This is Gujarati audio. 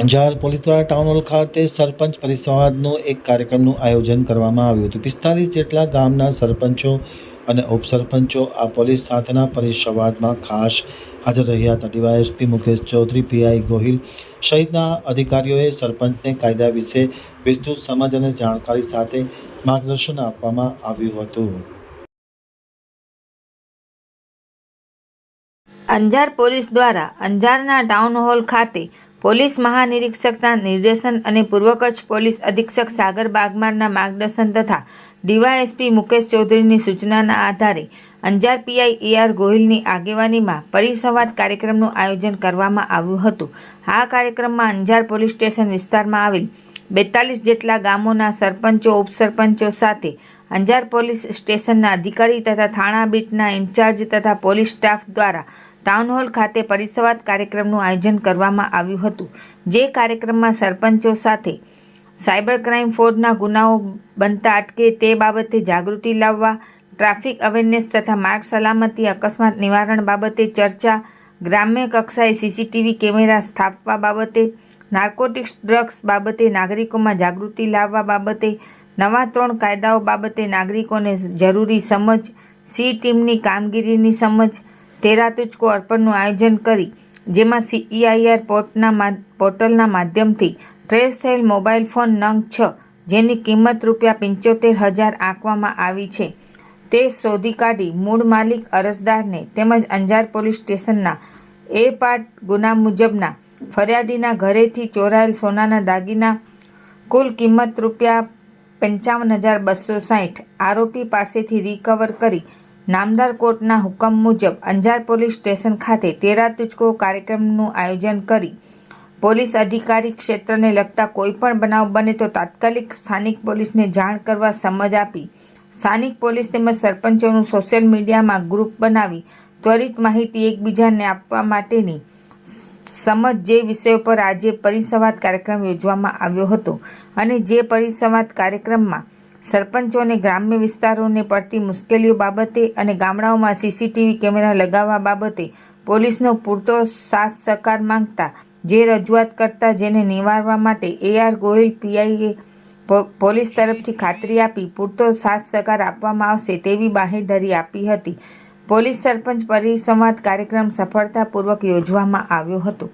અંજાર પોલીસ દ્વારા ટાઉન હોલ ખાતે સરપંચ પરિસંવાદનું એક કાર્યક્રમનું આયોજન કરવામાં આવ્યું હતું. પિસ્તાલીસ જેટલા ગામના સરપંચો અને ઉપસરપંચો આ પોલીસ સાથેના પરિસંવાદમાં ખાસ હાજર રહ્યા હતા. ડીવાયએસપી મુકેશ ચૌધરી, પીઆઈ ગોહિલ સહિતના અધિકારીઓએ સરપંચને કાયદા વિશે વિસ્તૃત સમજ અને જાણકારી સાથે માર્ગદર્શન આપવામાં આવ્યું હતું. અંજાર પોલીસ દ્વારા અંજારના ટાઉન હોલ ખાતે પોલીસ મહાનિરીક્ષકના નિર્દેશન અને પૂર્વ કચ્છ પોલીસ અધિક્ષક સાગર બાગમારના માર્ગદર્શન તથા ડીવાયએસપી મુકેશ ચૌધરીની સૂચનાના આધારે અંજાર પીઆઈ એઆર ગોહિલની આગેવાનીમાં પરિસંવાદ કાર્યક્રમનું આયોજન કરવામાં આવ્યું હતું. આ કાર્યક્રમમાં અંજાર પોલીસ સ્ટેશન વિસ્તારમાં આવેલ બેતાલીસ જેટલા ગામોના સરપંચો, ઉપસરપંચો સાથે અંજાર પોલીસ સ્ટેશનના અધિકારી તથા થાણા બીટના ઇન્ચાર્જ તથા પોલીસ સ્ટાફ દ્વારા ટાઉન હોલ ખાતે પરિસંવાદ કાર્યક્રમનું આયોજન કરવામાં આવ્યું હતું, જે કાર્યક્રમમાં સરપંચો સાથે સાયબર ક્રાઇમ ફ્રોડના ગુનાઓ બનતા અટકે તે બાબતે જાગૃતિ લાવવા, ટ્રાફિક અવેરનેસ તથા માર્ગ સલામતી, અકસ્માત નિવારણ બાબતે ચર્ચા, ગ્રામ્ય કક્ષાએ સીસીટીવી કેમેરા સ્થાપવા બાબતે, નાર્કોટિક્સ ડ્રગ્સ બાબતે નાગરિકોમાં જાગૃતિ લાવવા બાબતે, નવા ત્રણ કાયદાઓ બાબતે નાગરિકોને જરૂરી સમજ, સી ટીમની કામગીરીની સમજ તેરા તુચકો અર્પણનું આયોજન કરી, જેમાં સીઈઆઈઆર પોર્ટના મા- પોર્ટલના માધ્યમથી ટ્રેસ થયેલ મોબાઈલ ફોન નંગ છ, જેની કિંમત રૂપિયા પંચોતેર હજાર આંકવામાં આવી છે. તે શોધી કાઢી મૂળ માલિક અરજદારને તેમજ અંજાર પોલીસ સ્ટેશનના એ પાર્ટ ગુના મુજબના ફરિયાદીના ઘરેથી ચોરાયેલ સોનાના દાગીના, કુલ કિંમત રૂપિયા પંચાવન હજાર બસો સાઠ આરોપી પાસેથી રિકવર કરી નામદાર કોર્ટના હુકમ મુજબ અંજાર પોલીસ સ્ટેશન ખાતે તેરા તુચકો કાર્યક્રમનું આયોજન કરી પોલીસ અધિકારી ક્ષેત્રને લગતા કોઈપણ બનાવ બને તો તાત્કાલિક સ્થાનિક પોલીસને જાણ કરવા સમજ આપી. સ્થાનિક પોલીસ તેમજ સરપંચોનું સોશિયલ મીડિયામાં ગ્રુપ બનાવી ત્વરિત માહિતી એકબીજાને આપવા માટેની સમજ જે વિષયો પર આજે પરિસંવાદ કાર્યક્રમ યોજવામાં આવ્યો હતો અને જે પરિસંવાદ કાર્યક્રમમાં સરપંચોને ગ્રામ્ય વિસ્તારોને પડતી મુશ્કેલીઓ બાબતે અને ગામડાઓમાં સીસીટીવી કેમેરા લગાવવા બાબતે પોલીસનો પૂરતો સાથ સહકાર માંગતા જે રજૂઆત કરતા જેને નિવારવા માટે એઆર ગોહિલ પીઆઈએ પોલીસ તરફથી ખાતરી આપી પૂરતો સાથ સહકાર આપવામાં આવશે તેવી બાહેધરી આપી હતી. પોલીસ સરપંચ પરિસંવાદ કાર્યક્રમ સફળતાપૂર્વક યોજવામાં આવ્યો હતો.